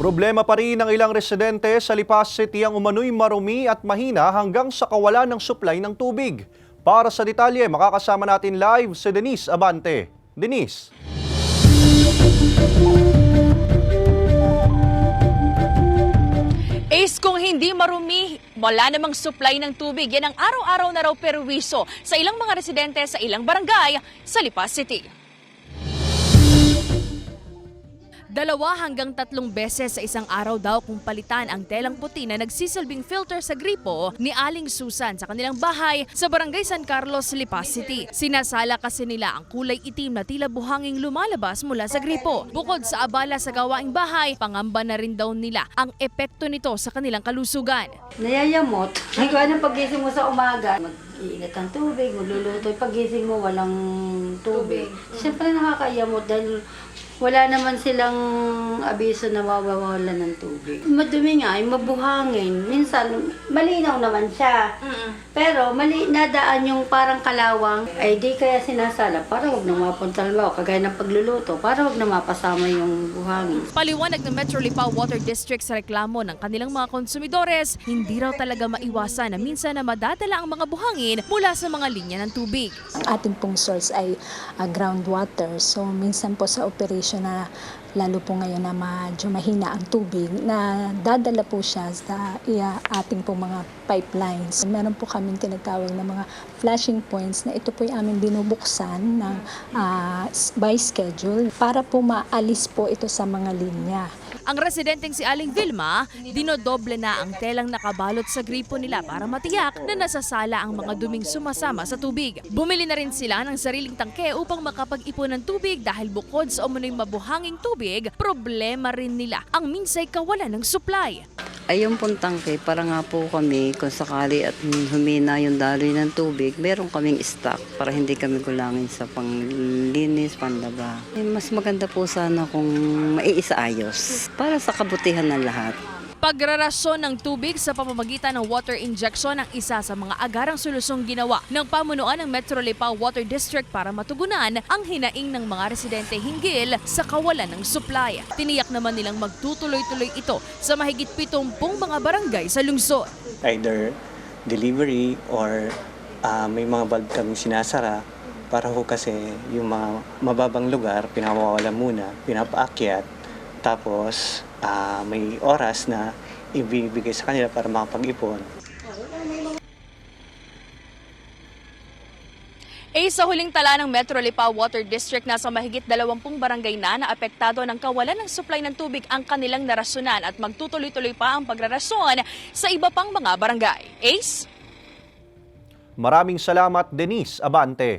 Problema pa rin ng ilang residente sa Lipas City ang umano'y marumi at mahina hanggang sa kawalan ng supply ng tubig. Para sa detalye, makakasama natin live si Denise Abante. Denise. Ace, kung hindi marumi, wala namang supply ng tubig. Yan ang araw-araw na raw perwiso sa ilang mga residente sa ilang barangay sa Lipas City. Dalawa hanggang tatlong beses sa isang araw daw kung palitan ang telang puti na nagsisilbing filter sa gripo ni Aling Susan sa kanilang bahay sa Barangay San Carlos, Lipas City. Sinasala kasi nila ang kulay itim na tila buhanging lumalabas mula sa gripo. Bukod sa abala sa gawaing bahay, pangamba na rin daw nila ang epekto nito sa kanilang kalusugan. Nayayamot. Ay, anong pagising mo sa umaga, mag-iingat ng tubig, magluluto. Pagising mo, walang tubig. Siyempre nakakayamot dahil wala naman silang abiso na mawawalan ng tubig. Madumi nga, ay mabuhangin. Minsan, malinaw naman siya. Pero mali, nadaan yung parang kalawang, ay di kaya sinasala para wag na mapunta halimbawa, kagaya ng pagluluto, para wag na mapasama yung buhangin. Paliwanag ng Metro Lipa Water District sa reklamo ng kanilang mga konsumidores, hindi raw talaga maiwasan na minsan na madadala ang mga buhangin mula sa mga linya ng tubig. Ang ating pong source ay ah, groundwater. So minsan po sa operation na lalo po ngayon na medyo mahina ang tubig na dadala po siya sa iya, ating pong mga pipelines. Meron po kaming tinatawag na mga flashing points na ito po ay aming binubuksan ng s- by schedule para po maalis po ito sa mga linya. Ang residenteng si Aling Vilma, dinodoble na ang telang nakabalot sa gripo nila para matiyak na nasasala ang mga duming sumasama sa tubig. Bumili na rin sila ng sariling tangke upang makapag-ipon ng tubig dahil bukod sa umunoy mabuhanging tubig, problema rin nila ang minsay kawalan ng supply. Ayun pong tangke, para nga po kami, kung sakali at humina yung daloy ng tubig, meron kaming stock para hindi kami gulangin sa panglinis, panlaba. Eh, mas maganda po sana kung maiisa-ayos para sa kabutihan ng lahat. Pagrarasyon ng tubig sa pamamagitan ng water injection ang isa sa mga agarang solusyon ginawa ng pamunuan ng Metro Lipa Water District para matugunan ang hinaing ng mga residente hinggil sa kawalan ng supply. Tiniyak naman nilang magtutuloy-tuloy ito sa mahigit 70 mga barangay sa lungsod. either delivery or ah, may mga bulb kami sinasara para ho kasi yung mga mababang lugar pinawawala muna, pinapaakyat tapos ah, may oras na ibibigay sa kanila para makapag-ipon. Eh sa huling tala ng Metro Lipa Water District, nasa mahigit 20 barangay na na apektado ng kawalan ng supply ng tubig ang kanilang narasunan at magtutuloy-tuloy pa ang pagrarasyon sa iba pang mga barangay. Ace? Maraming salamat Denise Abante.